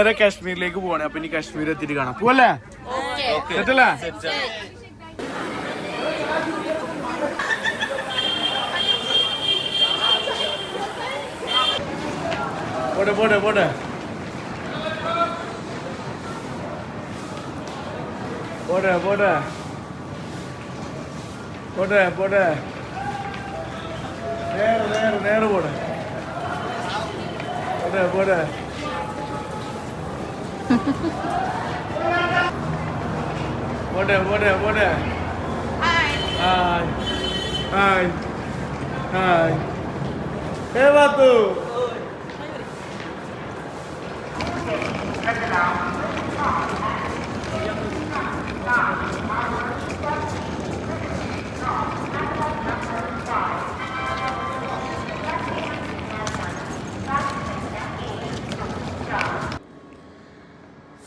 നേരെ കാശ്മീരിലേക്ക് പോവാണ്. അപ്പൊ ഇനി കാശ്മീർ എത്തിയിട്ട് കാണാം. പോവല്ലേ? സെറ്റല്ലേ പോട്ടെ പോട്ടെ പോട്ടെ പോട്ടെ പോട്ടെ പോട്ടെ പോട്ടെ നേരെ നേരെ നേരെ പോട്ടെ പോട്ടെ പോട്ടെ പോട്ടെ പോട്ടെ പോട്ടെ ഹായ് ഹായ് ഹായ് ഏ ബാത്തു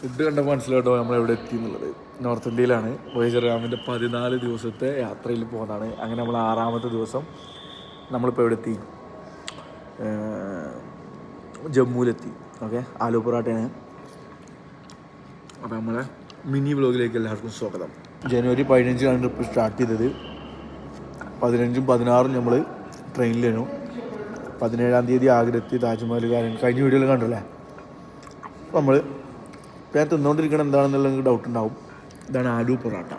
ഫുഡ് കണ്ടപ്പോൾ മനസ്സിലായിട്ടോ നമ്മൾ എവിടെ എത്തി എന്നുള്ളത്. നോർത്ത് ഇന്ത്യയിലാണ്. വൈജറാമിന്റെ പതിനാല് ദിവസത്തെ യാത്രയിൽ പോകുന്നതാണ്. അങ്ങനെ നമ്മൾ ആറാമത്തെ ദിവസം നമ്മളിപ്പോൾ എവിടെ എത്തി? ജമ്മുവിലെത്തി. ഓക്കെ? ആലു പൊറാട്ടയാണ്. അപ്പോൾ നമ്മളെ മിനി വ്ലോഗിലേക്ക് എല്ലാവർക്കും സ്വാഗതം. ജനുവരി പതിനഞ്ചിനാണ് ട്രിപ്പ് സ്റ്റാർട്ട് ചെയ്തത്. പതിനഞ്ചും പതിനാറും നമ്മൾ ട്രെയിനിലേനു. പതിനേഴാം തീയതി ആഗ്രഹത്തി താജ്മഹൽ കാര്യം കഴിഞ്ഞ വീഡിയോയിൽ കണ്ടല്ലേ നമ്മൾ ഞാൻ തിന്നുകൊണ്ടിരിക്കണം എന്താണെന്നുള്ള ഡൗട്ട് ഉണ്ടാവും. ഇതാണ് ആലു പൊറാട്ട.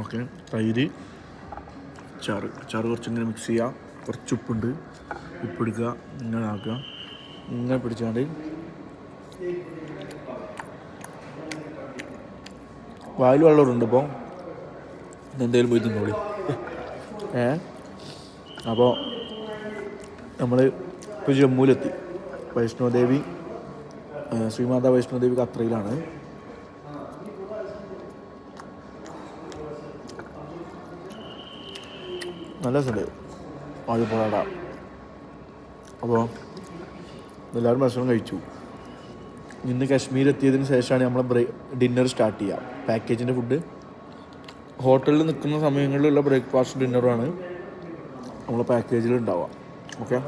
ഓക്കെ തൈര് ചാറ് ചാറ് കുറച്ച് ഇങ്ങനെ മിക്സ് ചെയ്യുക കുറച്ച് ഉപ്പുണ്ട്. ഉപ്പെടുക്കുക ഇങ്ങനെ ആക്കുക. ഇങ്ങനെ പിടിച്ചാണ്ട് വായിൽ വെള്ളമുണ്ട് ഇപ്പോൾ എന്തെങ്കിലും പോയി തിന്നോളി. ഏ? അപ്പോൾ നമ്മൾ ഇപ്പോൾ ജമ്മുവിലെത്തി. വൈഷ്ണോദേവി ശ്രീമാതാ വൈഷ്ണോദേവി കത്രയിലാണ് നല്ല രസമുണ്ട് ആദ്യ പൊറാട അപ്പോൾ എല്ലാവരും ഭക്ഷണം കഴിച്ചു. ഇന്ന് കാശ്മീർ എത്തിയതിന് ശേഷമാണ് നമ്മൾ ബ്രേ ഡിന്നർ സ്റ്റാർട്ട് ചെയ്യുക പാക്കേജിന്റെ ഫുഡ് ഹോട്ടലിൽ നിൽക്കുന്ന സമയങ്ങളിലുള്ള ബ്രേക്ക്ഫാസ്റ്റ് ഡിന്നറുമാണ് നമ്മൾ പാക്കേജിൽ ഉണ്ടാവുക ഓക്കെ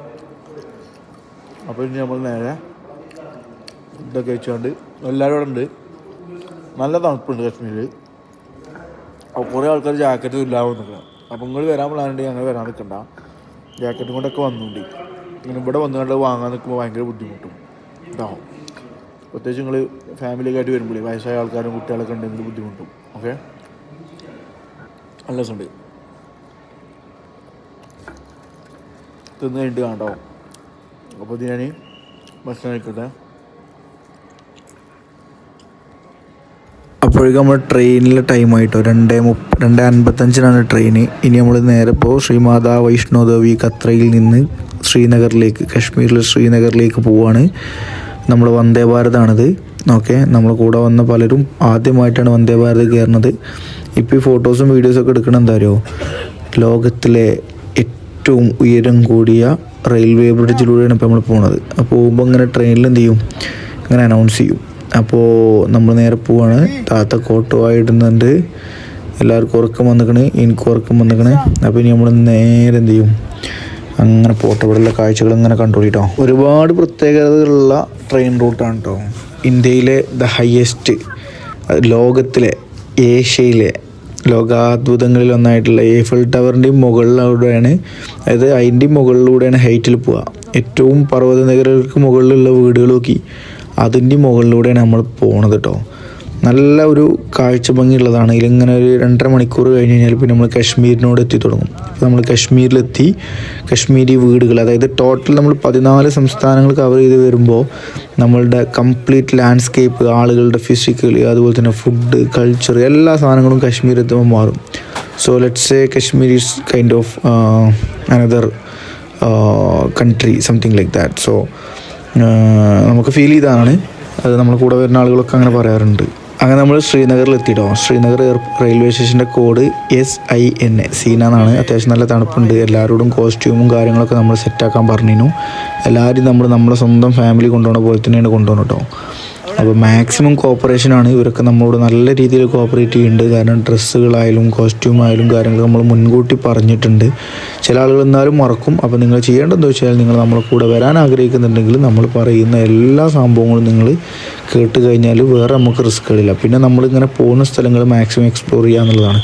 അപ്പോൾ ഇനി നമ്മൾ നേരെ ഫുഡൊക്കെ വെച്ചുകൊണ്ട് എല്ലാവരും ഇവിടെ ഉണ്ട് നല്ല തണുപ്പുണ്ട് കാശ്മീരിൽ അപ്പോൾ കുറേ ആൾക്കാർ ജാക്കറ്റ് നിൽക്കണം അപ്പോൾ നിങ്ങൾ വരാൻ പ്ലാനുണ്ടെങ്കിൽ അങ്ങനെ വരാൻ നിൽക്കണ്ട ജാക്കറ്റും കൊണ്ടൊക്കെ വന്നുകൊണ്ട് ഇങ്ങനെ ഇവിടെ വന്നു കണ്ട് വാങ്ങാൻ നിൽക്കുമ്പോൾ ഭയങ്കര ബുദ്ധിമുട്ടും. ഇതാവും. പ്രത്യേകിച്ച് നിങ്ങൾ ഫാമിലിയൊക്കെ ആയിട്ട് വരുമ്പോഴേ വയസ്സായ ആൾക്കാരും കുട്ടികളൊക്കെ ഉണ്ടെങ്കിൽ ബുദ്ധിമുട്ടും. ഓക്കെ? നല്ല രസമുണ്ട് തിന്ന് കഴിഞ്ഞിട്ട് കാണാം അപ്പോൾ ഇത് ഞാൻ ഭക്ഷണം കഴിക്കട്ടെ. അപ്പോഴേക്കും നമ്മൾ ട്രെയിനിലെ ടൈമായിട്ടോ രണ്ടേ മുപ്പ രണ്ട് അൻപത്തഞ്ചിനാണ് ട്രെയിൻ ഇനി നമ്മൾ നേരെ ഇപ്പോൾ ശ്രീമാതാ വൈഷ്ണോദേവി കത്രയിൽ നിന്ന് ശ്രീനഗറിലേക്ക് കാശ്മീരിലെ ശ്രീനഗറിലേക്ക് പോവാണ്. നമ്മൾ വന്ദേ ഭാരതാണിത്. ഓക്കെ നമ്മൾ കൂടെ വന്ന പലരും ആദ്യമായിട്ടാണ് വന്ദേ ഭാരത് കയറുന്നത്. ഇപ്പോൾ ഈ ഫോട്ടോസും വീഡിയോസൊക്കെ എടുക്കണം എന്താ അറിയോ? ലോകത്തിലെ ഏറ്റവും ഉയരം കൂടിയ റെയിൽവേ ബ്രിഡ്ജിലൂടെയാണ് ഇപ്പോൾ നമ്മൾ പോകുന്നത് അപ്പോൾ പോകുമ്പോൾ ഇങ്ങനെ ട്രെയിനിൽ എന്ത് ചെയ്യും? ഇങ്ങനെ അനൗൺസ് ചെയ്യും. അപ്പോൾ നമ്മൾ നേരെ പോവാണ്. താത്ത കോട്ട ഇടുന്നുണ്ട്. എല്ലാവർക്കും ഉറക്കം വന്നിക്കണ്. എനിക്ക് ഉറക്കം വന്നിക്കണ്. അപ്പോൾ ഇനി നമ്മൾ നേരെ എന്ത് ചെയ്യും? അങ്ങനെ പോട്ടെ കാഴ്ചകൾ ഇങ്ങനെ കണ്ടുപിടിട്ടോ. ഒരുപാട് പ്രത്യേകതകളുള്ള ട്രെയിൻ റൂട്ടാണ് കേട്ടോ ഇന്ത്യയിലെ ദ ഹയസ്റ്റ് ലോകത്തിലെ ഏഷ്യയിലെ ലോകാത്ഭുതങ്ങളിൽ ഒന്നായിട്ടുള്ള ടവറിന്റെ ടവറിന്റെയും മുകളിലൂടെയാണ്. അതായത് അതിന്റെയും മുകളിലൂടെയാണ് ഹൈറ്റിൽ പോവുക. ഏറ്റവും പർവത നഗരങ്ങൾക്ക് മുകളിലുള്ള വീടുകൾ നോക്കി. അതിന്റെ മുകളിലൂടെയാണ് നമ്മൾ പോണത് കേട്ടോ നല്ല ഒരു കാഴ്ച ഭംഗിയുള്ളതാണ്. ഇതിലിങ്ങനെ ഒരു രണ്ടര മണിക്കൂർ കഴിഞ്ഞ് കഴിഞ്ഞാൽ പിന്നെ നമ്മൾ കാശ്മീരിനോട് എത്തി തുടങ്ങും. അപ്പോൾ നമ്മൾ കാശ്മീരിലെത്തി. കാശ്മീരി വീടുകൾ അതായത് ടോട്ടൽ നമ്മൾ പതിനാല് സംസ്ഥാനങ്ങൾ കവർ ചെയ്ത് വരുമ്പോൾ നമ്മളുടെ കംപ്ലീറ്റ് ലാൻഡ്സ്കേപ്പ് ആളുകളുടെ ഫിസിക്കലി അതുപോലെ തന്നെ ഫുഡ് കൾച്ചർ എല്ലാ സാധനങ്ങളും കാശ്മീർ എത്തുമ്പോൾ മാറും. So let's a Kashmir is kind of another country something like that so നമുക്ക് ഫീൽ ചെയ്തതാണ്. അത് നമ്മൾ കൂടെ വരുന്ന ആളുകളൊക്കെ അങ്ങനെ പറയാറുണ്ട്. അങ്ങനെ നമ്മൾ ശ്രീനഗറിൽ എത്തിയിട്ടോ ശ്രീനഗർ റെയിൽവേ സ്റ്റേഷന്റെ code S I N A Seena എന്നാണ്. അത്യാവശ്യം നല്ല തണുപ്പുണ്ട്. എല്ലാവരോടും കോസ്റ്റ്യൂമും കാര്യങ്ങളൊക്കെ നമ്മൾ സെറ്റാക്കാൻ പറഞ്ഞിരുന്നു. എല്ലാവരും നമ്മൾ നമ്മളെ സ്വന്തം ഫാമിലി കൊണ്ടുപോകുന്ന പോലെ തന്നെയാണ് കൊണ്ടുപോകുന്നത് കേട്ടോ അപ്പോൾ മാക്സിമം കോപ്പറേഷനാണ് ഇവരൊക്കെ നമ്മളോട് നല്ല രീതിയിൽ കോപ്പറേറ്റ് ചെയ്യുന്നുണ്ട്. കാരണം ഡ്രസ്സുകളായാലും കോസ്റ്റ്യൂം ആയാലും കാര്യങ്ങൾ നമ്മൾ മുൻകൂട്ടി പറഞ്ഞിട്ടുണ്ട്. ചില ആളുകൾ എന്നാലും മറക്കും. അപ്പോൾ നിങ്ങൾ ചെയ്യേണ്ടതെന്ന് വെച്ചാൽ നിങ്ങൾ നമ്മളെ കൂടെ വരാൻ ആഗ്രഹിക്കുന്നുണ്ടെങ്കിൽ നമ്മൾ പറയുന്ന എല്ലാ സംഭവങ്ങളും നിങ്ങൾ കേട്ട് കഴിഞ്ഞാൽ വേറെ നമുക്ക് റിസ്ക്കുകളില്ല പിന്നെ നമ്മളിങ്ങനെ പോകുന്ന സ്ഥലങ്ങൾ മാക്സിമം എക്സ്പ്ലോർ ചെയ്യുക എന്നുള്ളതാണ്.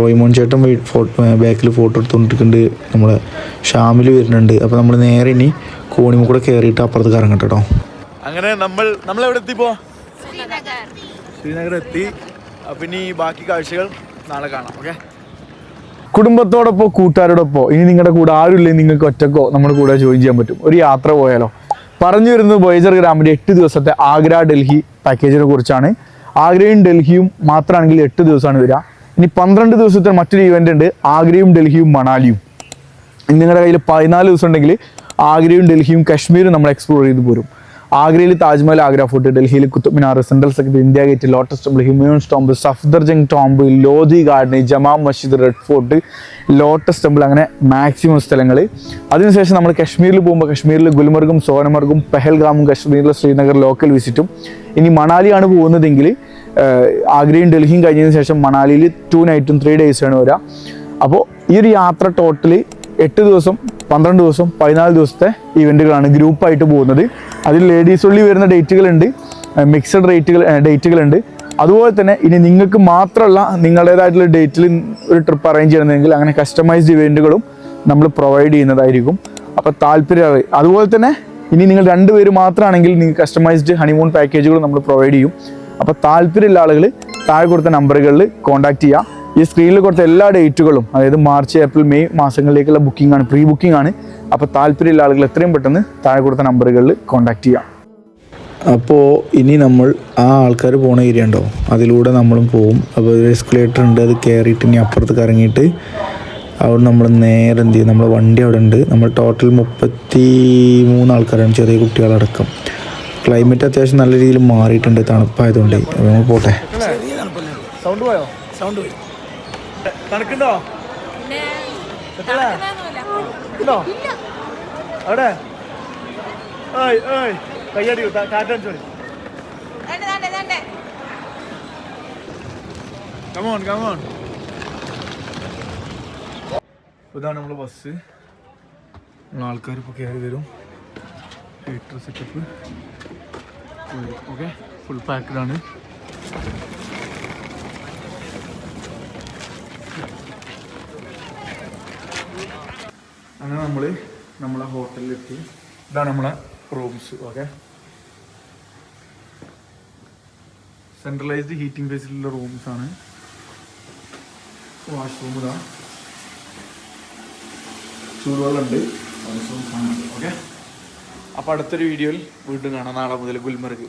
റോയ്മോൻ ചേട്ടൻ ഫോട്ടോ ബാക്കിൽ ഫോട്ടോ എടുത്തുകൊണ്ടിരിക്കുന്നുണ്ട്. നമ്മളെ ഷാമിൽ വരുന്നുണ്ട്. അപ്പോൾ നമ്മൾ നേരെ ഇനി കോണിമ കൂടെ കയറിയിട്ട് അപ്പുറത്ത് കറങ്ങട്ടെ കേട്ടോ. അങ്ങനെ നമ്മൾ നമ്മൾ എവിടെ എത്തിപ്പോ ശ്രീനഗർ. എത്തി അപ്പൊ ഇനി ബാക്കി കാഴ്ചകൾ നാളെ കാണാം ഓക്കെ? കുടുംബത്തോടൊപ്പം കൂട്ടുകാരോടൊപ്പോ ഇനി നിങ്ങളുടെ കൂടെ ആരുമില്ലെങ്കിൽ നിങ്ങൾക്ക് ഒറ്റക്കോ നമ്മുടെ കൂടെ ജോയിൻ ചെയ്യാൻ പറ്റും. ഒരു യാത്ര പോയാലോ? പറഞ്ഞു വരുന്നത് ബോയ്ജർ ഗ്രാമിന്റെ എട്ട് ദിവസത്തെ ആഗ്ര ഡൽഹി പാക്കേജിനെ കുറിച്ചാണ്. ആഗ്രയും ഡൽഹിയും മാത്രമാണെങ്കിൽ എട്ട് ദിവസമാണ് വരിക. ഇനി പന്ത്രണ്ട് ദിവസത്തെ മറ്റൊരു ഇവന്റ് ഉണ്ട്. ആഗ്രയും ഡൽഹിയും മണാലിയും. ഇനി നിങ്ങളുടെ കയ്യിൽ പതിനാല് ദിവസം ഉണ്ടെങ്കിൽ ആഗ്രയും ഡൽഹിയും കാശ്മീരും നമ്മൾ എക്സ്പ്ലോർ ചെയ്ത് പോരും. ആഗ്രയിൽ താജ്മഹൽ ആഗ്ര ഫോർട്ട് ഡൽഹിയിൽ Qutub Minar central secretary India gate lotus temple Humayun's tomb Safdarjung tomb Lodhi garden Jama Masjid red fort lotus temple അങ്ങനെ മാക്സിമം സ്ഥലങ്ങൾ അതിനുശേഷം നമ്മൾ കശ്മീരിൽ പോകുമ്പോൾ കശ്മീരിൽ ഗുൽമർഗും സോനമർഗും പെഹൽഗാമും കശ്മീരിലെ ശ്രീനഗർ ലോക്കൽ വിസിറ്റും ഇനി മണാലിയാണ് പോകുന്നതെങ്കിൽ ആഗ്രയും ഡൽഹിയും കഴിഞ്ഞതിന് ശേഷം മണാലിയിൽ ടു നൈറ്റും ത്രീ ആണ് വരിക അപ്പോൾ ഈ ഒരു യാത്ര ടോട്ടലി എട്ട് ദിവസം പന്ത്രണ്ട് ദിവസം പതിനാല് ദിവസത്തെ ഇവന്റുകളാണ് ഗ്രൂപ്പായിട്ട് പോകുന്നത്. അതിൽ ലേഡീസ് ഉള്ളി വരുന്ന ഡേറ്റുകളുണ്ട് മിക്സഡ് റേറ്റുകൾ ഡേറ്റുകളുണ്ട് അതുപോലെ തന്നെ ഇനി നിങ്ങൾക്ക് മാത്രമല്ല നിങ്ങളുടേതായിട്ടുള്ള ഡേറ്റിൽ ഒരു ട്രിപ്പ് അറേഞ്ച് ചെയ്യണമെങ്കിൽ അങ്ങനെ കസ്റ്റമൈസ്ഡ് ഇവന്റുകളും നമ്മൾ പ്രൊവൈഡ് ചെയ്യുന്നതായിരിക്കും. അപ്പോൾ താല്പര്യം അതുപോലെ തന്നെ ഇനി നിങ്ങൾ രണ്ടുപേര് മാത്രമാണെങ്കിൽ നിങ്ങൾക്ക് കസ്റ്റമൈസ്ഡ് ഹണിമൂൺ പാക്കേജുകൾ നമ്മൾ പ്രൊവൈഡ് ചെയ്യും. അപ്പോൾ താല്പര്യമുള്ള ആളുകൾ താഴെ കൊടുത്ത നമ്പറുകളിൽ കോൺടാക്റ്റ് ചെയ്യുക. ഈ സ്ക്രീനിൽ കൊടുത്ത എല്ലാ ഡേറ്റുകളും അതായത് മാർച്ച് ഏപ്രിൽ മെയ് മാസങ്ങളിലേക്കുള്ള ബുക്കിംഗ് ആണ് പ്രീ ബുക്കിംഗ് ആണ്. അപ്പോൾ താല്പര്യമുള്ള ആളുകൾ എത്രയും പെട്ടെന്ന് താഴെ കൊടുത്ത നമ്പറുകളിൽ കോൺടാക്ട് ചെയ്യാം. അപ്പോൾ ഇനി നമ്മൾ ആ ആൾക്കാർ പോണ ഏരിയ ഉണ്ടോ? അതിലൂടെ നമ്മളും പോവും. അപ്പോൾ ഒരു എസ്കലേറ്റർ ഉണ്ട് അത് കയറിയിട്ട് ഇനി അപ്പുറത്ത് കറങ്ങിയിട്ട് അവിടെ നമ്മൾ നേരെ എന്ത് ചെയ്യും? നമ്മളെ വണ്ടി അവിടെ ഉണ്ട്. നമ്മൾ ടോട്ടൽ മുപ്പത്തി മൂന്ന് ആൾക്കാരാണ് ചെറിയ കുട്ടികളടക്കം. ക്ലൈമറ്റ് അത്യാവശ്യം നല്ല രീതിയിൽ മാറിയിട്ടുണ്ട് തണുപ്പായതുകൊണ്ട്. അപ്പോൾ നമ്മൾ പോട്ടെ. സൗണ്ട് പോയോ? സൗണ്ട് പോയി. തണുക്കുണ്ടോ ഉണ്ടോ? അവിടെ? ഏയ് ഏയ്. കയ്യടി കാറ്റടിച്ചോളി കമോൺ കമോൺ ഇതാണ് നമ്മളെ ബസ് ആൾക്കാർ ഇപ്പോൾ കയറി വരും. Heater setup okay full packed അങ്ങനെ നമ്മൾ നമ്മളെ ഹോട്ടലിലെത്തി. ഇതാണ് നമ്മളെ റൂംസ് ഓക്കെ സെൻട്രലൈസ്ഡ് ഹീറ്റിംഗ് ഫെസിലിറ്റിയുള്ള റൂംസ് ആണ്. വാഷ്റൂം ഇതാ. ചൂടുവെള്ളമുണ്ട്. ഓക്കെ അപ്പോൾ അടുത്തൊരു വീഡിയോയിൽ വീണ്ടും കാണാം. നാളെ മുതൽ ഗുൽമർഗ്.